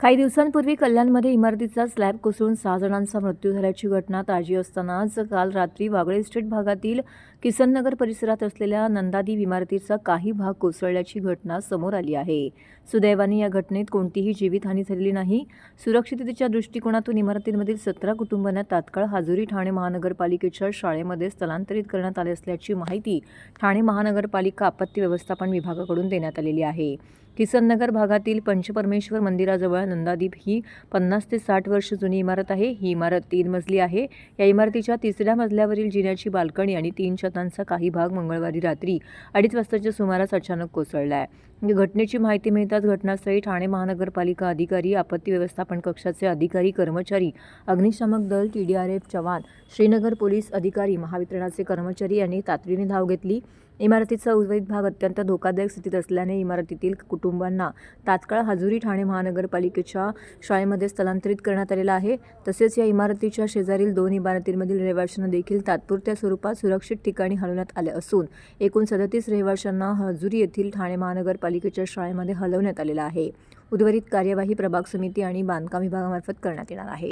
काही दिवसांपूर्वी कल्याणमध्ये इमारतीचा स्लॅब कोसळून सहा जणांचा मृत्यू झाल्याची घटना ताजी असतानाच काल रात्री वागळे इस्टेट भागातील किसननगर परिसरात असलेल्या नंदादीप इमारतीचा काही भाग कोसळल्याची घटना समोर आली आहे. सुदैवाने या घटनेत कोणतीही जीवितहानी झालेली नाही. सुरक्षिततेच्या दृष्टिकोनातून इमारतींमधील सतरा कुटुंबांना तात्काळ हाजुरी ठाणे महानगरपालिकेच्या शाळेमध्ये स्थलांतरित करण्यात आले असल्याची माहिती ठाणे महानगरपालिका आपत्ती व्यवस्थापन विभागाकडून देण्यात आलेली आहे. किसननगर भागातील पंचपरमेश्वर मंदिराजवळ नंदादीप ही पन्नास ते साठ वर्ष जुनी इमारत आहे. ही इमारत तीन मजली आहे. या इमारतीच्या तिसऱ्या मजल्यावरील जिन्याची बाल्कनी आणि तीन छतांचा काही भाग मंगळवारी रात्री अडीच वाजताच्या सुमारास अचानक कोसळला आहे घटनेची माहिती मिळताच घटनास्थळी ठाणे महानगरपालिका अधिकारी आपत्ती व्यवस्थापन कक्षाचे अधिकारी कर्मचारी अग्निशामक दल टी डी आर एफ जवान श्रीनगर पोलीस अधिकारी महावितरणाचे कर्मचारी यांनी तातडीने धाव घेतली. इमारतीचा उर्वरित भाग अत्यंत धोकादायक स्थितीत असल्याने इमारतीतील कुटुंबांना तात्काळ हाजुरी ठाणे महानगरपालिकेच्या शाळेमध्ये स्थलांतरित करण्यात आलेला आहे. तसेच या इमारतीच्या शेजारील दोन इमारतींमधील रहिवाशांना देखील तात्पुरत्या स्वरूपात सुरक्षित ठिकाणी हलवण्यात आले असून एकूण सदतीस रहिवाशांना हजुरी येथील ठाणे महानगरपालिकेच्या शाळेमध्ये हलवण्यात आलेलं आहे. उर्वरित कार्यवाही प्रभाग समिती आणि बांधकाम विभागामार्फत करण्यात येणार आहे.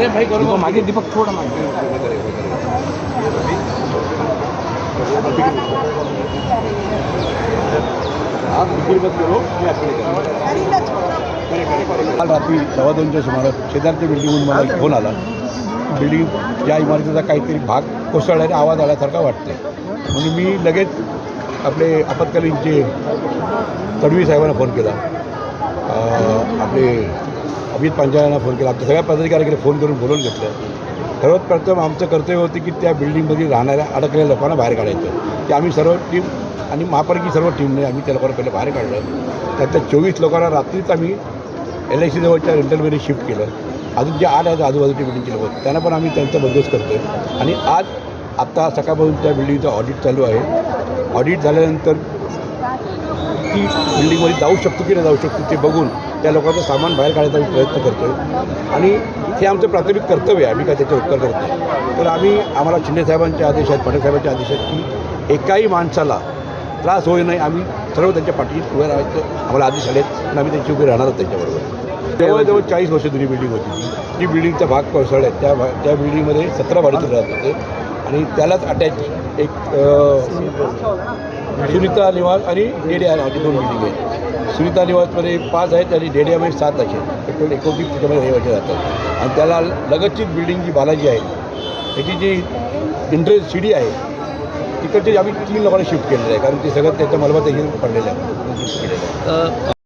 अरे भाई करा मागे दीपक थोडं मागे. काल रात्री सव्वा दोनच्या सुमारास शेजारच्या बिल्डिंगहून मला एक फोन आला. बिल्डिंग या इमारतीचा काहीतरी भाग कोसळल्याने आवाज आल्यासारखा वाटते म्हणून मी लगेच आपले आपत्कालीनचे तडवी साहेबांना फोन केला. आपले अमित पांचाळांना फोन केला. आमच्या सगळ्या पदाधिकाऱ्यांकडे फोन करून बोलवून घेतलं. सर्वात प्रथम आमचं कर्तव्य होतं की त्या बिल्डिंगमध्ये राहणाऱ्या अडकलेल्या लोकांना बाहेर काढायचं. ते आम्ही सर्व टीम आणि महापालिकेची सर्व टीमने आम्ही त्या लोकांना पहिले बाहेर काढलं. त्यातल्या चोवीस लोकांना रात्रीच आम्ही एल आय सीजवळच्या रेंटलमध्ये शिफ्ट केलं. अजून जे आठ आहेत आजूबाजूच्या बिल्डिंगचे लोक त्यांना पण आम्ही त्यांचा बंदोबस्त करतो आहे आणि आज आत्ता सकाळपासून त्या बिल्डिंगचं ऑडिट चालू आहे. ऑडिट झाल्यानंतर ती बिल्डिंगमध्ये जाऊ शकतो की नाही जाऊ शकतो ते बघून त्या लोकांचं सामान बाहेर काढायचा आम्ही प्रयत्न करतो आहे आणि हे आमचं प्राथमिक कर्तव्य आहे. आम्ही काय त्याचे उत्तर करत तर आम्ही आम्हाला शिंदे साहेबांचे आदेश आहेत पाटील साहेबांचे आदेश आहेत की एकाही माणसाला त्रास होऊ नये. आम्ही सर्व त्यांच्या पाठीत उभे राहायचं आम्हाला आदेश आले आहेत आणि आम्ही त्यांची उभे राहणारच त्यांच्याबरोबर. जवळजवळ चाळीस वर्ष जुनी बिल्डिंग होती ती. बिल्डिंगचा भाग कोसळल्या त्या भा त्या बिल्डिंगमध्ये सतरा भाडेकरू राहत होते. आणि त्यालाच अटॅच एक सुनीता निवास आणि डेडिया नावाची दोन बिल्डिंग आहेत. सुनीता निवासमध्ये पाच आहेत आणि डेडियामध्ये सात असे टोटल एकोणतीस त्याच्यामध्ये रहिवासी राहतात आणि त्याला लगतचीच बिल्डिंग जी बालाजी आहे त्याची जी इंटरेस्ट सी डी आहे तिकडचे आम्ही तीन लोकांना शिफ्ट केलेलं आहे. कारण ते सगळं त्याच्या मलबात त्याच्यावर पडलेलं आहे.